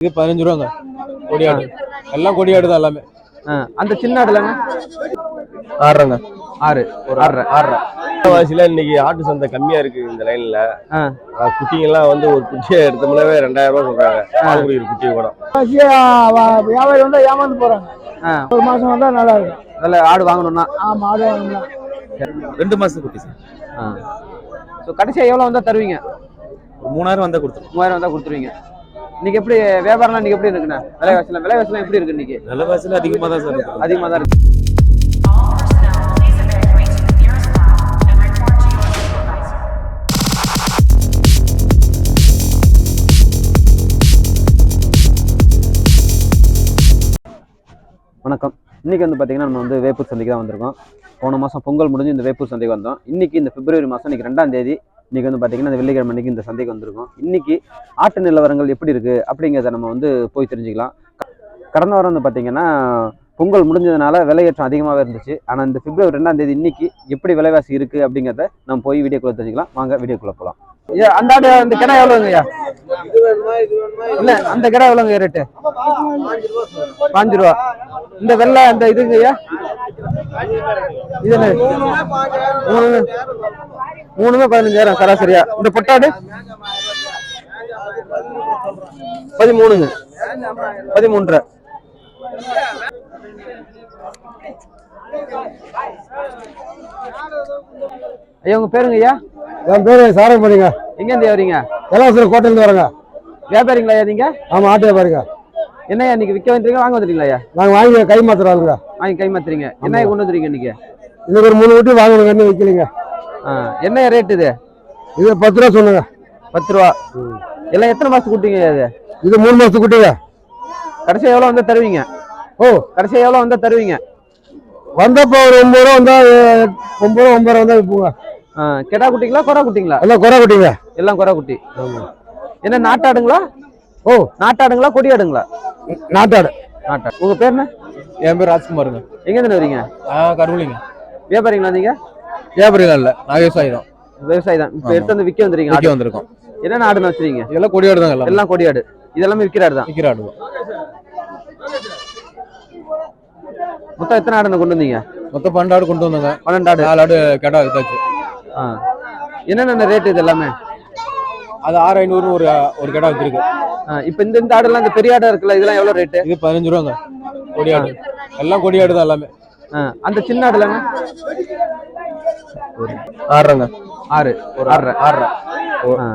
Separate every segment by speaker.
Speaker 1: இது பதினஞ்சு ரூபாங்க. கொடியாடு. எல்லாம் கொடியாடு தான் எல்லாமே.
Speaker 2: அந்த சின்ன ஆடுலங்க
Speaker 1: ஆடுறாங்க
Speaker 2: ஆறு. ஒரு
Speaker 1: ஆடுறேன்
Speaker 3: வாசில இன்னைக்கு ஆட்டு சந்தை கம்மியா இருக்கு இந்த லைன்ல. குட்டிங்க எல்லாம் வந்து ஒரு குட்டியை எடுத்தோம்னாவே ரெண்டாயிரம் ரூபாய் சொல்றாங்க. ஒரு குட்டியை கூட.
Speaker 4: வியாபாரி வந்தா ஏமாந்து போறாங்க. ஒரு மாசம் வந்தா நல்லா இருக்கும்.
Speaker 2: அதில் ஆடு வாங்கணும்னா.
Speaker 4: ஆமா ஆடு வாங்கலாம்
Speaker 1: ரெண்டு மாசத்துக்கு குட்டி சார்.
Speaker 2: ஆ. ஸோ கடைசியாக எவ்வளோ வந்தால் தருவீங்க?
Speaker 1: மூணாயிரம் வந்தா கொடுத்துருவோம்.
Speaker 2: மூவாயிரம் வந்தால் கொடுத்துருவீங்க. இன்னைக்கு எப்படி வியாபாரம்லாம் இன்னைக்கு எப்படி இருக்குண்ணா? விலைவாசிலாம் விலைவாசிலாம் எப்படி இருக்கு இன்னைக்கு?
Speaker 1: நல்ல வாசல அதிகமா தான் சார் இருக்கு.
Speaker 2: அதிகமாக தான் இருக்கு. வணக்கம். இன்னைக்கு வந்து பார்த்தீங்கன்னா நம்ம வந்து வேப்பூர் சந்தைக்கு தான் வந்திருக்கோம். போன மாதம் பொங்கல் முடிஞ்சு இந்த வேப்பூர் சந்தைக்கு வந்தோம். இன்னைக்கு இந்த பிப்ரவரி மாதம் இன்னைக்கு ரெண்டாம் தேதி. இன்றைக்கி வந்து பார்த்தீங்கன்னா அந்த வெள்ளிக்கிழமை அன்னைக்கு இந்த சந்தைக்கு வந்திருக்கும். இன்னைக்கு ஆட்டு நிலவரங்கள் எப்படி இருக்குது அப்படிங்கிறத நம்ம வந்து போய் தெரிஞ்சுக்கலாம். கடந்த வாரம் வந்து பார்த்தீங்கன்னா பொங்கல் முடிஞ்சதுனால விலையேற்றம் அதிகமாகவே இருந்துச்சு. ஆனால் இந்த பிப்ரவரி ரெண்டாம் தேதி இன்னைக்கு எப்படி விலைவாசி இருக்குது அப்படிங்கிறத நம்ம போய் வீடியோக்குள்ளே தெரிஞ்சுக்கலாம். வாங்க வீடியோக்குள்ளே போகலாம் அந்த ஆடு அந்த கிடா எவ்வளோங்கய்யா இல்ல அந்த கிடா எவ்வளோங்க ரேட்டு பாஞ்சு ரூபா. இந்த வெள்ளை அந்த இதுங்கய்யா இது மூணுமே பதினஞ்சாயிரம் சராசரியா. இந்த பொட்டாடு? பதிமூணுங்க. பதிமூன்றரை. ஐயா உங்க பேருங்க ஐயா?
Speaker 4: என் பேரு சாரப்படிங்க
Speaker 2: எங்க இருந்து வரீங்க?
Speaker 4: எலாசர் கோட்டையில வரங்க.
Speaker 2: வியாபாரிங்களா ஐயா நீங்க?
Speaker 4: ஆமா ஆட்டு வியாபாரிங்க.
Speaker 2: என்னய்யா இன்னைக்கு விற்க வந்துட்டீங்க வாங்க வந்துட்டீங்களா ஐயா?
Speaker 4: நாங்க வாங்கி கை மாத்துறாங்க
Speaker 2: வாங்கி கை மாத்துறீங்க என்ன கொண்டு வந்துறீங்க இன்னைக்கு?
Speaker 4: இன்னைக்கு ஒரு மூணு வீட்டு வாங்கணுங்க இன்னும் வைக்கலைங்க.
Speaker 2: ஆ, என்ன ரேட் இது?
Speaker 4: இது பத்து ரூபா சொன்னங்க
Speaker 2: பத்து ரூபா. எல்லாம் எத்தனை மாசத்துக்கு குட்டிங்க இது?
Speaker 4: இது மூணு மாசத்துக்கு குட்டிங்க
Speaker 2: கடைசியா எவ்வளவு வந்தா தருவீங்க?
Speaker 4: ஓ.
Speaker 2: கடைசியா எவ்வளவு வந்தா தருவீங்க?
Speaker 4: வந்தப்போ ஒரு ஒன்பது ரூபா வந்தா ஒன்பது ரூபா ஒன்பது ரூபா வந்தா விற்போங்க.
Speaker 2: ஆ, கெடா குட்டிங்களா கொரா குட்டிங்களா?
Speaker 4: எல்லாம் குறை குட்டிங்க.
Speaker 2: எல்லாம் கொரா குட்டி. என்ன நாட்டாடுங்களா?
Speaker 4: ஓ.
Speaker 2: நாட்டாடுங்களா கொடியாடுங்களா?
Speaker 4: நாட்டாடு.
Speaker 2: நாட்டாடு. உங்க பேர் என்ன?
Speaker 1: என் பேர் ராஜ்குமாருங்க.
Speaker 2: எங்க இருந்து வரீங்க
Speaker 1: ஆ கருவலிங்க.
Speaker 2: வியாபாரிங்களா நீங்க?
Speaker 1: வியாபாரிகள் இல்ல நான் விவசாயி தான்.
Speaker 2: விவசாயி தான் இப்ப. எடுத்து வந்து விக்க வந்துறீங்க
Speaker 1: விற்க வந்திருக்கோம்.
Speaker 2: என்னென்ன ஆடுன்னு வச்சிருக்கீங்க?
Speaker 1: இதெல்லாம் கொடியாடு தான் எல்லாம்.
Speaker 2: எல்லாம் கொடியாடு. இதெல்லாமே விக்கிற ஆடு தான்
Speaker 1: விற்கிற ஆடு தான்.
Speaker 2: மொத்தம் எத்தனை ஆடுன்னு கொண்டு வந்தீங்க?
Speaker 1: மொத்தம் பன்னெண்டு ஆடு கொண்டு வந்தாங்க.
Speaker 2: பன்னெண்டு ஆடு.
Speaker 1: நாலு ஆடு கேட்டா வித்தாச்சு.
Speaker 2: ஆ. என்னென்ன ரேட் இது எல்லாமே?
Speaker 1: அது ஆறு ஐநூறு ஒரு ஒரு கடை வச்சிருக்கு
Speaker 2: இப்ப இந்த இந்த ஆடெல்லாம் இந்த பெரிய ஆடா இருக்குல்ல இதெல்லாம் எவ்வளவு ரேட்டு
Speaker 1: இது பதினஞ்சு ரூபாங்க கொடியாடு எல்லாம் கொடியாடு தான் எல்லாமே.
Speaker 2: அந்த சின்ன ஆடுலங்க
Speaker 1: ஆடுறாங்க
Speaker 2: ஆறு. ஒரு ஆறரை.
Speaker 1: ஆடுற
Speaker 2: ஆ.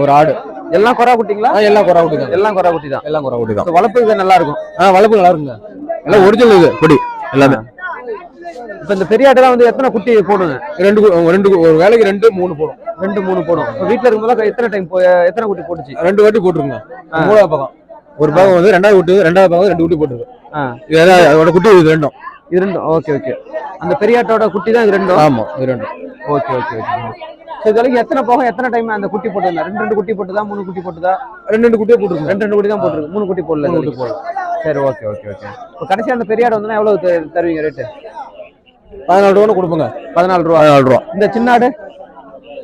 Speaker 1: ஒரு ஆடு.
Speaker 2: எல்லாம் கொரா குட்டிங்களா?
Speaker 1: எல்லாம் குறை குட்டி தான்
Speaker 2: எல்லாம் கொரா குட்டி தான்
Speaker 1: எல்லாம் குறை குட்டி தான்
Speaker 2: வளர்ப்பு இது நல்லா இருக்கும்.
Speaker 1: ஆ வளர்ப்பு நல்லா இருக்குங்க. எல்லாம் ஒரிஜினல் இது கொடி எல்லாமே.
Speaker 2: இப்ப இந்த பெரிய ஆடுலாம் வந்து எத்தனை குட்டி போடுங்க?
Speaker 1: ரெண்டு ரெண்டு ஒரு வேலைக்கு ரெண்டு மூணு போடும்.
Speaker 2: ரெண்டு மூணு போடும். வீட்டுல இருக்கும்போது எத்தனை டைம் எத்தனை குட்டி போட்டுச்சு?
Speaker 1: ரெண்டு வாட்டி போட்டுருங்க. மூணாவது பக்கம். ஒரு பக்கம் வந்து ரெண்டாவது குட்டி ரெண்டாவது பக்கம் ரெண்டு குட்டி போட்டுருக்கு. அதோட குட்டி இது ரெண்டும்.
Speaker 2: இது ரெண்டும் ஓகே ஓகே அந்த பெரிய ஆட்டோட குட்டி தான் இது ரெண்டும்
Speaker 1: ஆமா இது ரெண்டும்
Speaker 2: ஓகே ஓகே ஓகே ஸோ இது வரைக்கும் எத்தனை போகும் எத்தனை டைம் அந்த குட்டி போட்டுருந்தா ரெண்டு ரெண்டு குட்டி போட்டுதா மூணு குட்டி போட்டுதா?
Speaker 1: ரெண்டு ரெண்டு குட்டியே போட்டுருங்க
Speaker 2: ரெண்டு ரெண்டு குட்டி தான் போட்டுருக்கு. மூணு குட்டி போடல இது
Speaker 1: குட்டி.
Speaker 2: வரைக்கும். சரி ஓகே ஓகே ஓகே இப்போ கடைசி அந்த பெரிய ஆடு வந்து எவ்வளவு த- தருவீங்க ரேட்டு
Speaker 1: பதினாலு ரூபா கொடுப்போங்க.
Speaker 2: பதினாலு ரூபா.
Speaker 1: பதினாலு ரூபா.
Speaker 2: இந்த சின்ன ஆடு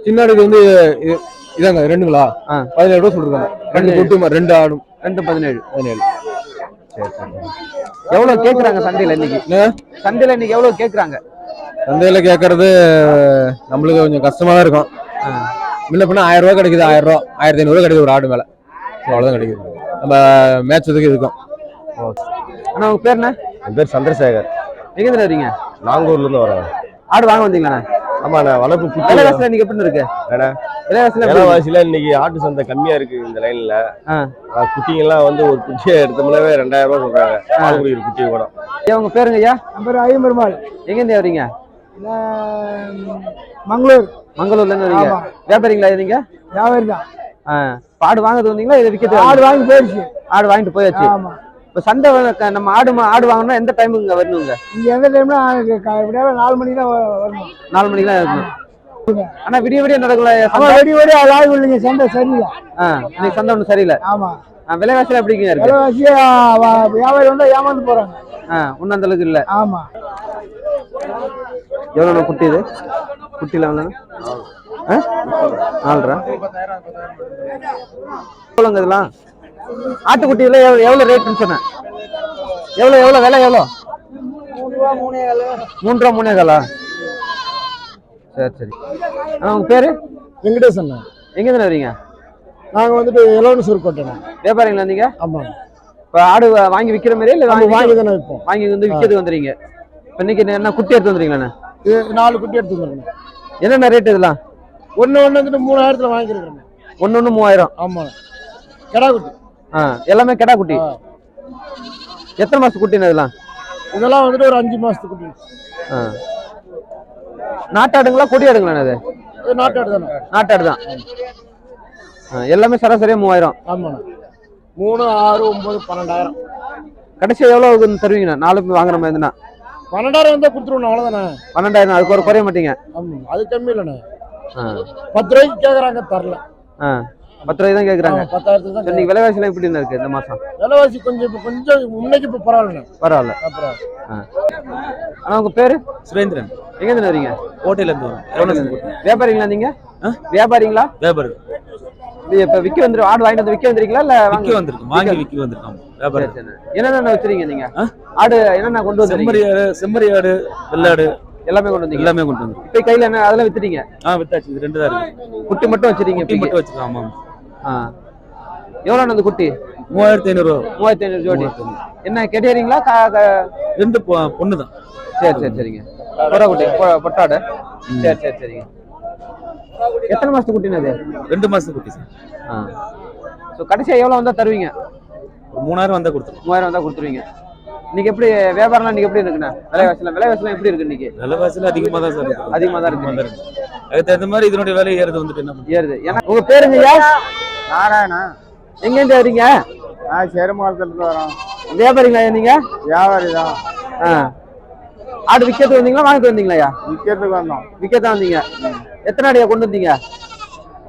Speaker 1: சின்ன ஆடுக்கு வந்து இது இதாங்க ரெண்டுங்களா?
Speaker 2: ஆ.
Speaker 1: பதினேழு ரூபா சொல்லிருக்காங்க. ரெண்டு குட்டி ரெண்டு ஆடும்
Speaker 2: ரெண்டு பதினேழு.
Speaker 1: பதினேழு.
Speaker 2: எவ்வளவு கேக்குறாங்க சந்தையில இன்னைக்கு? சந்தையில இன்னைக்கு எவ்வளவு கேக்குறாங்க?
Speaker 1: சந்தையில கேட்கறது நம்மளுக்கு கொஞ்சம் கஷ்டமா தான் இருக்கும். முன்ன பின்ன ஆயிரம் ரூபா கிடைக்குது ஆயிரம் ரூபா ஆயிரத்தி ஐநூறு கிடைக்குது ஒரு ஆடு மேல. அவ்வளவுதான் கிடைக்குது. நம்ம மேட்சத்துக்கு இருக்கும்
Speaker 2: ஆனா உங்க பேர் என்ன?
Speaker 3: என் பேர் சந்திரசேகர்.
Speaker 2: எங்க இருந்து வரீங்க
Speaker 3: நாங்கூர்ல இருந்து வரேன்
Speaker 2: ஆடு வாங்க வந்தீங்களா
Speaker 3: ஆமா நான் வளர்ப்பு குட்டி
Speaker 2: விலைவாசில இன்னைக்கு எப்படி இருக்கு? விலைவாசில
Speaker 3: இன்னைக்கு ஆட்டு சந்தை கம்மியா இருக்கு இந்த லைன்ல. குட்டிங்க எல்லாம் வந்து ஒரு குட்டியை எடுத்தோம்னாவே ரெண்டாயிரம் ரூபாய் சொல்றாங்க. பால்குடி ஒரு குட்டியை கூட.
Speaker 2: ஐயா உங்க பேருங்க ஐயா?
Speaker 4: என் பேரு ஐயம்பெருமாள்.
Speaker 2: எங்க இருந்து வரீங்க
Speaker 4: மங்களூர்.
Speaker 2: மங்களூர்ல இருந்து வரீங்க. வியாபாரிங்களா நீங்க?
Speaker 4: வியாபாரி தான்
Speaker 2: ஆடு வாங்குறது வந்தீங்களா? இதை விற்கிறது
Speaker 4: ஆடு வாங்கி போயிடுச்சு
Speaker 2: ஆடு வாங்கிட்டு போயாச்சு?
Speaker 4: ஆமா.
Speaker 2: இப்ப சந்தை நம்ம ஆடு ஆடு வாங்கணும்னா எந்த டைமுங்க வரணுங்க?
Speaker 4: இங்க எந்த டைம்னா விடியாவே நாலு மணிக்கு தான் வரணும்.
Speaker 2: நாலு மணிக்கு தான் இருக்கணும் ஆனா விடிய விடிய நடக்கல
Speaker 4: ஆமா வெடி வெடி அது ஆகி இல்லைங்க சண்டை சரியில்லை.
Speaker 2: ஆ, இன்னைக்கு சந்தை ஒன்றும் சரியில்லை.
Speaker 4: ஆமா.
Speaker 2: ஆ, விலைவாசிலாம் எப்படிங்க இருக்கு?
Speaker 4: விலைவாசி ஆ, வ- வியாபாரி வந்தா ஏமாந்து போறாங்க.
Speaker 2: ஆ, ஒண்ணும் அந்த அளவுக்கு இல்ல.
Speaker 4: ஆமா.
Speaker 2: எவ்வளோ குட்டி இது? குட்டியில் எவ்வளோ நாலரை எவ்வளோங்க இதெல்லாம்? ஆட்டுக்குட்டியில எவ்வளவு ரேட்னு சொன்னேன். எவ்வளவு எவ்வளவு விலை எவ்வளோ மூணு ரூபா மூணே காலா? சரி சரி. உங்க பேரு?
Speaker 4: வெங்கடேசன்.
Speaker 2: எங்க இருந்து வரீங்க
Speaker 4: நாங்க வந்துட்டு எலவனசூர் கோட்டை
Speaker 2: வியாபாரிங்களா நீங்க?
Speaker 4: ஆமா.
Speaker 2: இப்ப ஆடு வாங்கி விக்கிற மாதிரி இல்ல வாங்கி
Speaker 4: வாங்கி தானே வைப்போம்.
Speaker 2: வாங்கி வந்து விக்கிறது வந்துறீங்க. இப்ப இன்னைக்கு என்ன குட்டி எடுத்து வந்துறீங்களா
Speaker 4: இது நாலு குட்டி எடுத்து வரணும்
Speaker 2: என்னென்ன ரேட் இதெல்லாம்?
Speaker 4: ஒண்ணு ஒண்ணு வந்துட்டு மூணாயிரத்துல வாங்கிருக்கிறேன்
Speaker 2: ஒன்னு ஒண்ணு மூவாயிரம்.
Speaker 4: ஆமா. கிடா குட்டி.
Speaker 2: எல்லாமே கெடா குட்டி. எத்தனை மாசம் குட்டின்னு இதெல்லாம்?
Speaker 4: இதெல்லாம் வந்துட்டு ஒரு அஞ்சு மாசத்து குட்டி.
Speaker 2: நாட்டாடுங்களா கொடி ஆடுங்களா இது?
Speaker 4: இது நாட்டாடு தானே
Speaker 2: நாட்டாடு தான் எல்லாமே சராசரியா மூவாயிரம்.
Speaker 4: ஆமாண்ணா. மூணு ஆறு ஒன்பது பன்னெண்டாயிரம்.
Speaker 2: கடைசியா எவ்வளவு தருவீங்கண்ணா நாலு வாங்குற மாதிரி இருந்தா
Speaker 4: பன்னெண்டாயிரம் வந்தா கொடுத்துருவோம் அவ்வளவுதானே
Speaker 2: பன்னெண்டாயிரம் அதுக்கு ஒரு குறைய மாட்டீங்க.
Speaker 4: அது கம்மி இல்லைண்ணே. பத்து ரூபாய்க்கு கேக்குறாங்க தரல.
Speaker 2: ஆ. பத்து ரூபாய் தான் கேக்குறாங்க.
Speaker 4: ஆமா, பத்தாயிரத்துக்கு தான்
Speaker 2: விலைவாசிலாம் எப்படி இருக்கு இந்த மாசம்?
Speaker 4: விலைவாசி கொஞ்சம் இப்ப கொஞ்சம் முன்னைக்கு இப்ப
Speaker 2: பரவாயில்ல.
Speaker 4: அப்புறம்.
Speaker 2: ஆனா உங்க பேரு?
Speaker 5: சுரேந்திரன்.
Speaker 2: எங்க இருந்து வரீங்க
Speaker 5: கோட்டையில இருந்து வரோம்
Speaker 2: வியாபாரிங்களா நீங்க? வியாபாரிங்களா?
Speaker 5: வியாபாரம்
Speaker 2: இது இப்ப விக்க வந்து ஆடு வாங்கிட்டு வந்து விக்க வந்திருக்கீங்களா இல்ல வாங்க
Speaker 5: விற்க வந்திருக்கோம். வாங்கி விற்க வந்திருக்கோம். வியாபாரம்.
Speaker 2: என்னென்ன வச்சிருக்கீங்க நீங்க?
Speaker 5: ஆ?
Speaker 2: ஆடு என்னென்ன கொண்டு வந்து
Speaker 5: செம்மறி ஆடு செம்மறி ஆடு வெள்ளாடு
Speaker 2: எல்லாமே கொண்டு வந்தீங்க?
Speaker 5: எல்லாமே கொண்டு வந்து
Speaker 2: இப்ப கையில என்ன அதெல்லாம் வித்துட்டீங்க?
Speaker 5: ஆ வித்தாச்சு. இது ரெண்டு தான் இருக்கு.
Speaker 2: குட்டி மட்டும் வச்சிருக்கீங்க
Speaker 5: குட்டி மட்டும் வச்சிருக்கோம். ஆமா.
Speaker 2: ஆ. எவ்வளவு அந்த குட்டி?
Speaker 5: மூவாயிரத்தி ஐநூறு.
Speaker 2: மூவாயிரத்தி ஐநூறு ஜோடி. என்ன கெட்டியறீங்களா
Speaker 5: ரெண்டு பொண்ணு தான்
Speaker 2: சரி சரி சரிங்க. பொறா குட்டி பொட்டாடு. சரி சரி சரிங்க. எத்தனை மாசத்து குட்டினது அது
Speaker 5: ரெண்டு மாசத்துக்கு குட்டி சார்.
Speaker 2: ஆ. ஸோ கடைசியா எவ்வளவு வந்தா தருவீங்க?
Speaker 5: மூணாயிரம் வந்தா கொடுத்துருவோம்.
Speaker 2: மூவாயிரம் வந்தா கொடுத்துருவீங்க. இன்னைக்கு எப்படி வியாபாரம்லாம் இன்னைக்கு எப்படி இருக்குண்ணா? விலைவாசிலாம் விலைவாசிலாம் எப்படி இருக்கு இன்னைக்கு?
Speaker 5: விலைவாசில அதிகமா தான் சார் இருக்கு.
Speaker 2: அதிகமா தான் இருக்கு.
Speaker 5: அதுக்கு தகுந்த மாதிரி இதனுடைய விலை ஏறது வந்துட்டு என்ன
Speaker 2: ஏறுது. ஏன்னா உங்க பேருங்க ஐயா
Speaker 4: நாராயணா?
Speaker 2: எங்க இருந்து வரீங்க
Speaker 4: நான் சேருமாலத்துல இருந்து வரோம்.
Speaker 2: வியாபாரிங்களா நீங்க
Speaker 4: வியாபாரி தான்
Speaker 2: ஆ. ஆடு விற்கிறது வந்தீங்களா வாங்கிட்டு வந்தீங்களா ஐயா?
Speaker 4: விற்கிறதுக்கு வந்தோம்.
Speaker 2: விற்கத்தான் வந்தீங்க. எத்தனை ஆடியா கொண்டு வந்தீங்க?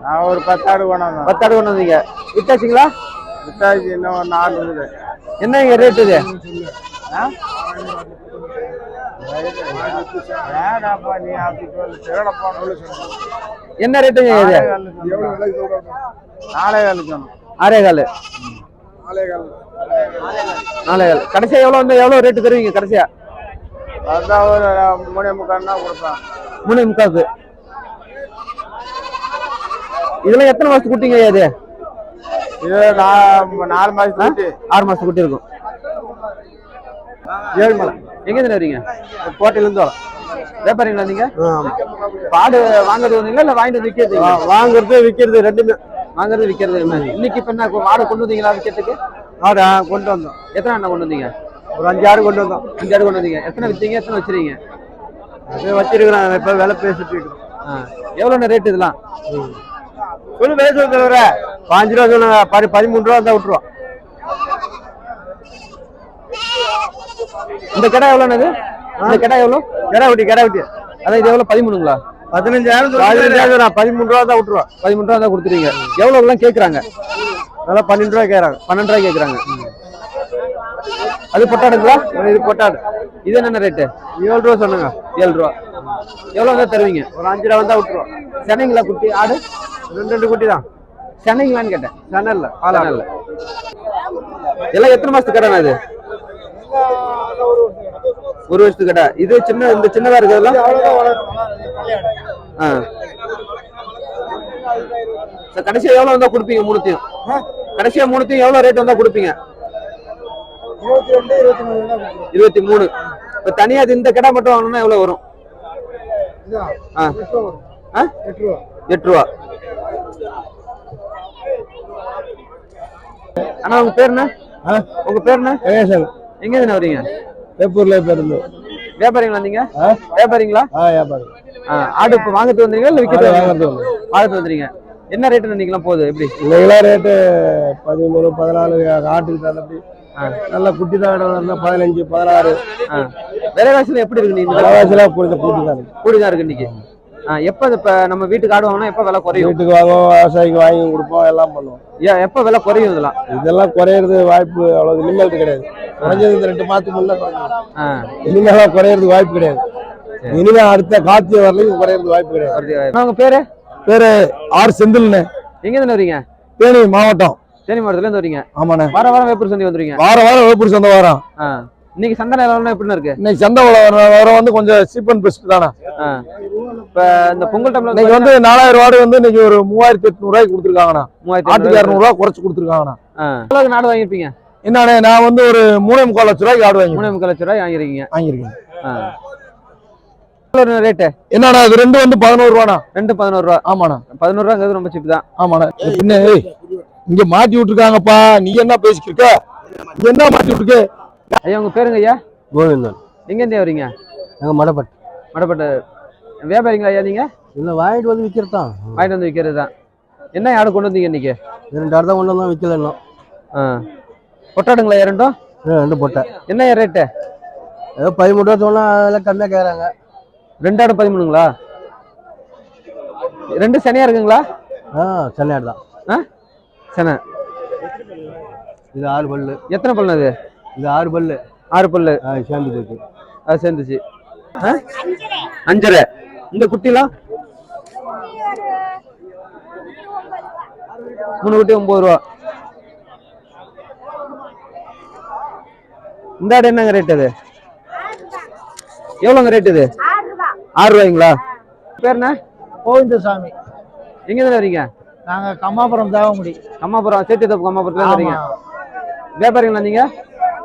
Speaker 4: நான் ஒரு பத்தாடு கொண்டாந்தோம்
Speaker 2: பத்து ஆடு கொண்டு வந்தீங்க. வித்தாச்சுங்களா?
Speaker 4: வித்தாச்சு இன்னும் நாலு இருக்குது.
Speaker 2: என்ன இங்க ரேட் இது
Speaker 4: வேணாப்பா நீ அப்படி சொல்லு திருடப்பா
Speaker 2: என்ன ரேட்டுங்க இது? ஆறே கால்.
Speaker 4: நாளே கால்.
Speaker 2: நாலே கால். கடைசியா எவ்வளவு வந்து எவ்வளவு ரேட்டு தருவீங்க கடைசியா?
Speaker 4: அதான் ஒரு மூணே முக்கால்னா கொடுப்பேன்.
Speaker 2: மூணு முக்காக்கு இதெல்லாம் எத்தனை மாசத்து குட்டிங்க இது?
Speaker 4: இது நான் நாலு மாசத்துக்கு குட்டி.
Speaker 2: ஆறு மாசத்து குட்டி இருக்கும்
Speaker 4: ஏழுமலை
Speaker 2: எங்க இருந்து வரீங்க
Speaker 4: கோட்டையில இருந்து வரோம்
Speaker 2: வியாபாரிங்களா நீங்க ஆடு வாங்குறது வந்தீங்களா இல்ல வாங்கிட்டு விற்கிறது
Speaker 4: வாங்குறது விற்கிறது ரெண்டுமே.
Speaker 2: வாங்குறது விற்கிறது இன்னைக்கு இப்ப என்ன ஆடு கொண்டு வந்தீங்களா விற்கிறதுக்கு
Speaker 4: ஆடா கொண்டு வந்தோம்.
Speaker 2: எத்தனை அண்ணா கொண்டு வந்தீங்க?
Speaker 4: ஒரு அஞ்சு ஆடு கொண்டு வந்தோம்.
Speaker 2: அஞ்சு ஆடு கொண்டு வந்தீங்க. எத்தனை வித்தீங்க எத்தனை வச்சிருக்கீங்க?
Speaker 4: அது வச்சிருக்கிறேன் இப்ப விலை பேசிட்டு இருக்கோம்.
Speaker 2: ஆ. எவ்வளவு ரேட் இதெல்லாம்?
Speaker 4: சொல்லு பேச தவிர பாஞ்சு ரூபா சொன்னாங்க பதி பதிமூணு ரூபா தான் விட்டுருவோம்.
Speaker 2: இந்த கடை எவ்வளோனது இந்த கடை எவ்வளோ?
Speaker 4: கடை குட்டி கடை குட்டி
Speaker 2: அதான் இது எவ்வளோ? பதிமூணுங்களா?
Speaker 4: பதினஞ்சாயிரம் பதினஞ்சாயிரம் பதிமூணு ரூபா தான் விட்டுருவோம்
Speaker 2: பதிமூணு ரூபா தான் கொடுத்துருவீங்க எவ்வளோலாம் கேட்குறாங்க
Speaker 4: அதெல்லாம் பன்னெண்டு ரூபா கேட்கறாங்க
Speaker 2: பன்னெண்டு ரூபாய் கேட்குறாங்க அது பொட்டாடுங்களா?
Speaker 4: இது பொட்டாடு.
Speaker 2: இது என்னென்ன ரேட்டு?
Speaker 4: ஏழு ரூபா சொன்னாங்க
Speaker 2: ஏழு ரூபா எவ்வளோ தான் தருவீங்க?
Speaker 4: ஒரு அஞ்சு ரூபா வந்தா விட்டுருவோம்.
Speaker 2: சென்னைங்களா குட்டி? ஆடு?
Speaker 4: ரெண்டு ரெண்டு குட்டி தான்.
Speaker 2: சென்னைங்களான்னு கேட்டேன்.
Speaker 4: சென்னையில்.
Speaker 2: பாலாடல எல்லாம் எத்தனை மாசத்து கடை இது? ஒரு வருஷத்துக்கு கடை இது சின்ன இந்த சின்னதா இருக்கிறதெல்லாம் ஆ. சரி, கடைசியா எவ்வளவு வந்தா கொடுப்பீங்க மூணுத்தையும்? கடைசியா மூணுத்தையும் எவ்வளவு ரேட் வந்தா கொடுப்பீங்க?
Speaker 4: இருபத்தி மூணு
Speaker 2: இப்ப தனியா இந்த கடை மட்டும் வாங்கணும்னா எவ்வளவு வரும்?
Speaker 4: எட்டு ரூபா
Speaker 2: அண்ணா உங்க பேர் என்ன? உங்க பேர் என்ன? எங்க இருந்து வரீங்க?
Speaker 4: வேப்பூர்ல பேருந்து
Speaker 2: வியாபாரிங்களா நீங்க? வியாபாரிங்களா?
Speaker 4: ஆ வியாபாரம்
Speaker 2: ஆ, ஆடு இப்ப வாங்கிட்டு வந்தீங்களா இல்ல
Speaker 4: வாங்குறது வந்து.
Speaker 2: வாங்கிட்டு வந்துறீங்க என்ன ரேட் நினைக்கலாம் போகுது? எப்படி?
Speaker 4: இன்னைக்கெல்லாம் ரேட்டு பதிமூணு பதினாலு ஆட்டுக்கு தகுந்தபடி. நல்ல குட்டி தான் இருந்தா பதினஞ்சு பதினாறு.
Speaker 2: ஆ. விலைவாசில எப்படி இருக்கு நீங்க
Speaker 4: விலைவாசிலாம் புரிஞ்ச கூட்டி தான் இருக்கு.
Speaker 2: கூடிதான் இருக்கு இன்னைக்கு. எப்ப இப்ப நம்ம வீட்டுக்கு ஆடு வாங்கினா எப்ப விலை குறையும்?
Speaker 4: வீட்டுக்கு வாங்குவோம் விவசாயிக்கு வாங்கி கொடுப்போம் எல்லாம் பண்ணுவோம்.
Speaker 2: ஏன் எப்ப விலை குறையும் இதெல்லாம்?
Speaker 4: இதெல்லாம் குறையிறது வாய்ப்பு அவ்வளவு இனிமேல் கிடையாது. குறைஞ்சது இந்த ரெண்டு மாசத்துக்கு முன்ன இனிமேலாம் குறையிறதுக்கு வாய்ப்பு கிடையாது. இனிமே அடுத்த காத்திய வரலையும் குறையிறதுக்கு வாய்ப்பு கிடையாது.
Speaker 2: குறையும். அண்ணா, உங்க பேரு?
Speaker 4: பேரு ஆர் செந்தில்னு.
Speaker 2: எங்க இருந்து வரீங்க?
Speaker 4: தேனி மாவட்டம்.
Speaker 2: தேனி மாவட்டத்துல இருந்து வரீங்க.
Speaker 4: ஆமாண்ணே.
Speaker 2: வார வாரம் வேப்பூர் சந்தை வந்துருங்க
Speaker 4: வாரம் வாரம் வேப்பூர் சந்தை வாரம்.
Speaker 2: இன்னைக்கு சந்தை நிலவரம் எப்படின்னு இருக்கு?
Speaker 4: இன்னைக்கு சந்தை வாரம் வாரம் வந்து கொஞ்சம் சீப் அண்ட் பெஸ்ட் தானே.
Speaker 2: இப்ப இந்த பொங்கல் டைம்ல
Speaker 4: இன்னைக்கு வந்து நாலாயிரம் வாடு வந்து இன்னைக்கு ஒரு மூவாயிரத்தி எட்நூறு ரூபாய்க்கு கொடுத்துருக்காங்கண்ணா.
Speaker 2: மூவாயிரத்தி
Speaker 4: ஆட்டுக்கு இரநூறுவா குறைச்சு கொடுத்துருக்காங்கண்ணா.
Speaker 2: நாடு வாங்கியிருப்பீங்க?
Speaker 4: என்னண்ணே நான் வந்து ஒரு மூணே முக்கால் லட்ச ரூபாய்க்கு ஆடு வாங்கி
Speaker 2: மூணு முக்கால் லட்ச ரூபாய் வாங்கிருக்கீங்க எவ்வளவு ரேட்டு
Speaker 4: என்னண்ணா இது ரெண்டு வந்து பதினோரு ரூபாண்ணா.
Speaker 2: ரெண்டு பதினோரு ரூபா.
Speaker 4: ஆமாண்ணா.
Speaker 2: பதினோரு ரூபாங்கிறது ரொம்ப சீப் தான்.
Speaker 4: ஆமாண்ணா. பின்ன இங்க மாட்டி விட்டுருக்காங்கப்பா. நீ என்ன நீ என்ன மாட்டி விட்டுருக்க?
Speaker 2: ஐயா உங்க பேருங்க ஐயா?
Speaker 3: கோவிந்தன்.
Speaker 2: எங்க இருந்து வரீங்க?
Speaker 3: நாங்கள் மடப்பட்டு.
Speaker 2: மடப்பட்ட. வியாபாரிங்களா ஐயா நீங்க?
Speaker 3: இல்லை வாங்கிட்டு வந்து விற்கிறது தான்
Speaker 2: வாங்கிட்டு வந்து விற்கிறது தான் என்ன ஆடு கொண்டு வந்தீங்க இன்னைக்கு?
Speaker 3: ரெண்டு ஆடு தான் கொண்டு வந்தோம் விற்கல இன்னும்.
Speaker 2: ஆ. பொட்டாடுங்களா ஐயா ரெண்டும்?
Speaker 3: ரெண்டு போட்டேன்
Speaker 2: என்ன ரேட்டு
Speaker 3: ஏதோ பதிமூணு ரூபா சொன்னால் அதெல்லாம் கம்மியாக கேட்குறாங்க
Speaker 2: ரெண்டு ஆடு பதிமூணுங்களா? ரெண்டு சனியா இருக்குங்களா?
Speaker 3: ஆ சென்னை ஆடு தான்
Speaker 2: சனை.
Speaker 3: இது ஆறு பல்லு.
Speaker 2: எத்தனை பல்லு அது
Speaker 3: இது ஆறு பல்லு.
Speaker 2: ஆறு பல்லு.
Speaker 3: சேர்ந்து போச்சு.
Speaker 2: அது சேர்ந்துச்சு. ஆ? அஞ்சரை. இந்த குட்டிலாம் மூணு குட்டி ஒன்பது ரூபா. இந்த ஆடு என்னங்க ரேட் அது? எவ்வளோங்க ரேட் இது? ஆறு ரூபாய்ங்களா? பேர் என்ன?
Speaker 4: கோவிந்தசாமி.
Speaker 2: எங்க இருந்து வரீங்க?
Speaker 4: நாங்க கம்மாபுரம் தேவமுடி.
Speaker 2: கம்மாபுரம் சேத்தி தப்பு கம்மாபுரத்துல வரீங்க வியாபாரிங்களா நீங்க?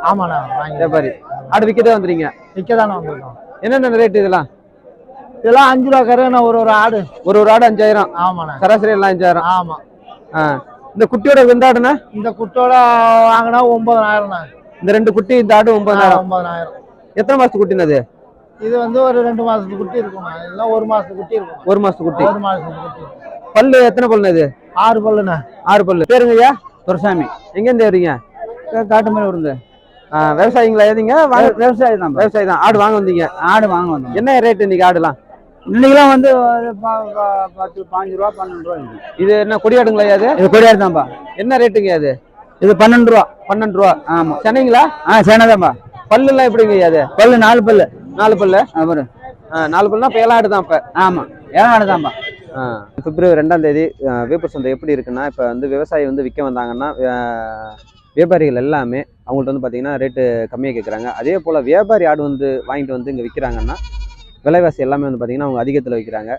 Speaker 4: ஆமாண்ணா
Speaker 2: வியாபாரி. ஆடு விற்கதே வந்துறீங்க?
Speaker 4: விற்க தானே வந்திருக்கோம்.
Speaker 2: என்னென்ன ரேட் இதெல்லாம்?
Speaker 4: இதெல்லாம் அஞ்சு ரூபா கருண்ணா ஒரு ஒரு ஆடு.
Speaker 2: ஒரு ஒரு ஆடு அஞ்சாயிரம்.
Speaker 4: ஆமாண்ணா.
Speaker 2: சராசரி எல்லாம் அஞ்சாயிரம்.
Speaker 4: ஆமா.
Speaker 2: ஆ. இந்த குட்டியோட வெந்தாடுனா
Speaker 4: இந்த குட்டோட வாங்கினா ஒன்பதனாயிரம்ண்ணா
Speaker 2: இந்த ரெண்டு குட்டி இந்த ஆடு ஒன்பதாயிரம்.
Speaker 4: ஒன்பதனாயிரம்
Speaker 2: எத்தனை மாசத்து குட்டினது
Speaker 4: இது வந்து ஒரு ரெண்டு மாசத்துக்கு குட்டி இருக்கும்ண்ணா. இதெல்லாம் ஒரு மாசத்துக்கு குட்டி இருக்கும்
Speaker 2: ஒரு மாசத்து குட்டி.
Speaker 4: ஒரு மாசத்துக்கு குட்டி.
Speaker 2: பல்லு எத்தனை பல்லு இது?
Speaker 4: ஆறு பல்லுண்ணா.
Speaker 2: ஆறு பல்லு. பேருங்க ஐயா
Speaker 6: துரசாமி.
Speaker 2: எங்க இருந்து வரீங்க
Speaker 6: காட்டு மேல விருந்து
Speaker 2: ஆ, விவசாயிங்களா எதுங்க? வாங்க
Speaker 6: விவசாயி தான்
Speaker 2: விவசாயி தான் ஆடு வாங்க வந்தீங்க?
Speaker 6: ஆடு வாங்க வந்தோம்.
Speaker 2: என்ன ரேட் இன்னைக்கு ஆடுலாம்?
Speaker 6: இன்னைக்கெல்லாம் வந்து பத்து பாஞ்சு ரூபா பன்னெண்டு ரூபா.
Speaker 2: இது என்ன கொடியாடுங்களா அது
Speaker 6: இது கொடியாடு தான்ப்பா
Speaker 2: என்ன ரேட்டுங்க அது
Speaker 6: இது பன்னெண்டு ரூபா.
Speaker 2: பன்னெண்டு ரூபா.
Speaker 6: ஆமா.
Speaker 2: சென்னைங்களா?
Speaker 6: ஆ சேனதான்பா
Speaker 2: பல்லு எல்லாம் எப்படிங்க அது
Speaker 6: பல்லு நாலு பல்லு.
Speaker 2: நாலு பல்லு?
Speaker 6: அப்புறம்
Speaker 2: நாலு பல்லுனா ஏழாடு தான் இப்ப.
Speaker 6: ஆமா. ஏழாடு தான்ப்பா.
Speaker 2: பிப்ரவரி ரெண்டாம் தேதி வேப்பூர் சந்தை எப்படி இருக்குன்னா இப்போ வந்து விவசாயி வந்து விற்க வந்தாங்கன்னா வியாபாரிகள் எல்லாமே அவங்கள்ட்ட வந்து பார்த்தீங்கன்னா ரேட்டு கம்மியாக கேட்குறாங்க அதே போல் வியாபாரி ஆடு வந்து வாங்கிட்டு வந்து இங்கே விற்கிறாங்கன்னா விலைவாசி எல்லாமே வந்து பார்த்திங்கன்னா அவங்க அதிகத்தில் விற்கிறாங்க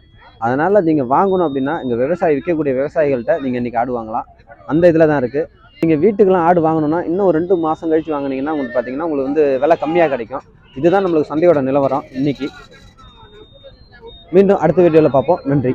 Speaker 2: அதனால் நீங்கள் வாங்கணும் அப்படின்னா இங்கே விவசாயி விற்கக்கூடிய விவசாயிகள்கிட்ட நீங்கள் இன்றைக்கி ஆடு வாங்கலாம். அந்த இதில் தான் இருக்குது நீங்கள் வீட்டுக்கெலாம் ஆடு வாங்கணும்னா இன்னும் ஒரு ரெண்டு மாதம் கழிச்சு வாங்குனீங்கன்னா உங்களுக்கு பார்த்தீங்கன்னா உங்களுக்கு வந்து விலை கம்மியாக கிடைக்கும். இதுதான் நம்மளுக்கு சந்தையோட நிலவரம் இன்றைக்கி மீண்டும் அடுத்த வீடியோவில் பார்ப்போம். நன்றி.